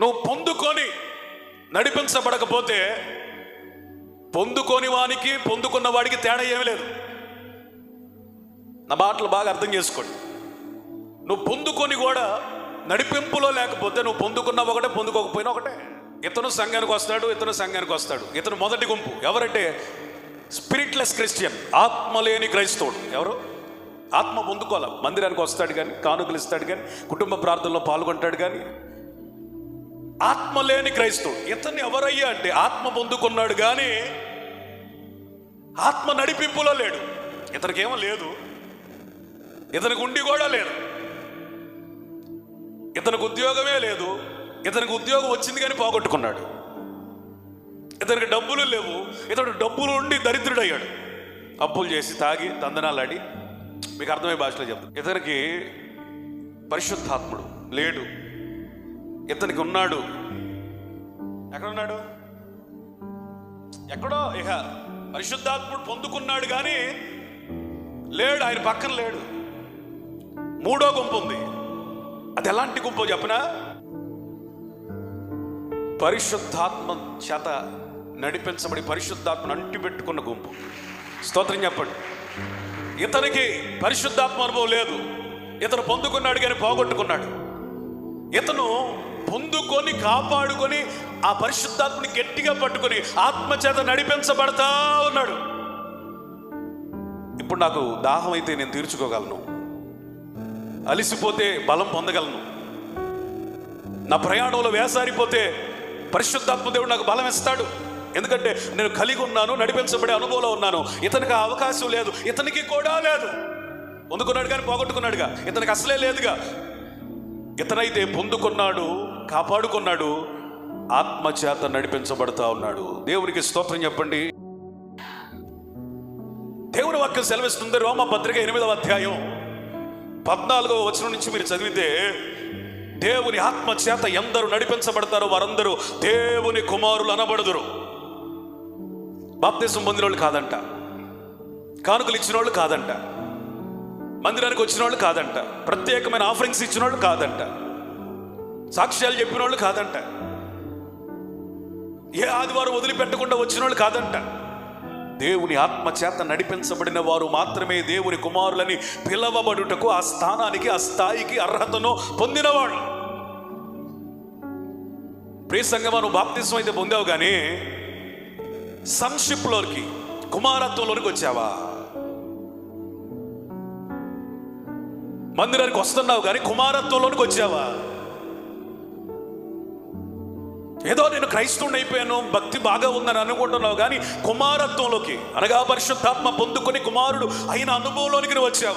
నువ్వు పొందుకొని నడిపించబడకపోతే పొందుకొని వానికి పొందుకున్న వాడికి తేడా ఏమీ లేదు. నా మాటలు బాగా అర్థం చేసుకోండి. నువ్వు పొందుకొని కూడా నడిపింపులో లేకపోతే నువ్వు పొందుకున్న ఒకటే పొందుకోకపోయినా ఒకటే. ఇతను సంఘానికి వస్తాడు ఇతను సంఘానికి వస్తాడు. ఇతను మొదటి గుంపు. ఎవరంటే? స్పిరిట్లెస్ క్రిస్టియన్ ఆత్మ లేని క్రైస్తవుడు. ఎవరు? ఆత్మ పొందుకోవాలి. మందిరానికి వస్తాడు కానీ కానుకలు ఇస్తాడు కానీ కుటుంబ ప్రార్థనలో పాల్గొంటాడు కానీ ఆత్మ లేని క్రైస్తవుడు. ఇతన్ని ఎవరయ్యా అంటే ఆత్మ పొందుకున్నాడు కానీ ఆత్మ నడిపింపులో లేడు. ఇతనికేమో లేదు. ఇతనికి ఉండి కూడా లేదు. ఇతనికి ఉద్యోగమే లేదు. ఇతనికి ఉద్యోగం వచ్చింది కానీ పోగొట్టుకున్నాడు. ఇతనికి డబ్బులు లేవు. ఇతడు డబ్బులు ఉండి దరిద్రుడయ్యాడు. అప్పులు చేసి తాగి తందనాలాడి మీకు అర్థమయ్యే భాషలో చెప్తాను ఇతనికి పరిశుద్ధాత్ముడు లేడు. ఇతనికి ఉన్నాడు. ఎక్కడున్నాడు? ఎక్కడో? ఇక పరిశుద్ధాత్ముడు పొందుకున్నాడు కానీ లేడు ఆయన పక్కన లేడు. మూడో గుంపు ఉంది. అది ఎలాంటి గుంపు చెప్పనా? పరిశుద్ధాత్మ చేత నడిపించబడి పరిశుద్ధాత్మను అంటిపెట్టుకున్న గుంపు. స్తోత్రం చెప్పండి. ఇతనికి పరిశుద్ధాత్మ అనుభవం లేదు. ఇతను పొందుకున్నాడు కానీ పోగొట్టుకున్నాడు. ఇతను పొందుకొని కాపాడుకొని ఆ పరిశుద్ధాత్మని గట్టిగా పట్టుకొని ఆత్మచేత నడిపించబడతా ఉన్నాడు. ఇప్పుడు నాకు దాహం అయితే నేను తీర్చుకోగలను. అలిసిపోతే బలం పొందగలను. నా ప్రయాణంలో వేసారిపోతే పరిశుద్ధాత్మ దేవుడు నాకు బలం ఇస్తాడు. ఎందుకంటే నేను కలిగి ఉన్నాను నడిపించబడే అనుభవంలో ఉన్నాను. ఇతనికి అవకాశం లేదు ఇతనికి కూడా లేదు. పొందుకున్నాడు కానీ పోగొట్టుకున్నాడుగా ఇతనికి అసలే లేదుగా. ఇతనైతే పొందుకున్నాడు కాపాడుకున్నాడు ఆత్మచేత నడిపించబడతా ఉన్నాడు. దేవునికి స్తోత్రం చెప్పండి. దేవుని వాక్యం సెలవిస్తుంది రోమ పత్రిక ఎనిమిదవ అధ్యాయం పద్నాలుగవ వచనం నుంచి మీరు చదివితే దేవుని ఆత్మచేత ఎందరు నడిపించబడతారో వారందరూ దేవుని కుమారులు అనబడదురు. బాప్తీసం పొందిన వాళ్ళు కాదంట. కానుకలు ఇచ్చిన వాళ్ళు కాదంట. మందిరానికి వచ్చిన వాళ్ళు కాదంట. ప్రత్యేకమైన ఆఫరింగ్స్ ఇచ్చిన వాళ్ళు కాదంట. సాక్ష్యాలు చెప్పిన వాళ్ళు కాదంట. ఏ ఆదివారం వదిలిపెట్టకుండా వచ్చిన వాళ్ళు కాదంట. దేవుని ఆత్మచేత నడిపించబడిన వారు మాత్రమే దేవుని కుమారులని పిలవబడుటకు ఆ స్థానానికి ఆ స్థాయికి అర్హతను పొందినవాడు ప్రియ సంగమా నువ్వు బాప్తిసం అయితే పొందావు కానీ సంషిప్లోకి కుమారత్వంలోనికి వచ్చావా? మందిరానికి వస్తున్నావు కానీ కుమారత్వంలోనికి వచ్చావా? ఏదో నేను క్రైస్తవుని అయిపోయాను భక్తి బాగా ఉందని అనుకుంటున్నావు కానీ కుమారత్వంలోకి అనగా పరిశుద్ధాత్మ పొందుకొని కుమారుడు అయిన అనుభవంలోనికి నువ్వు వచ్చావా?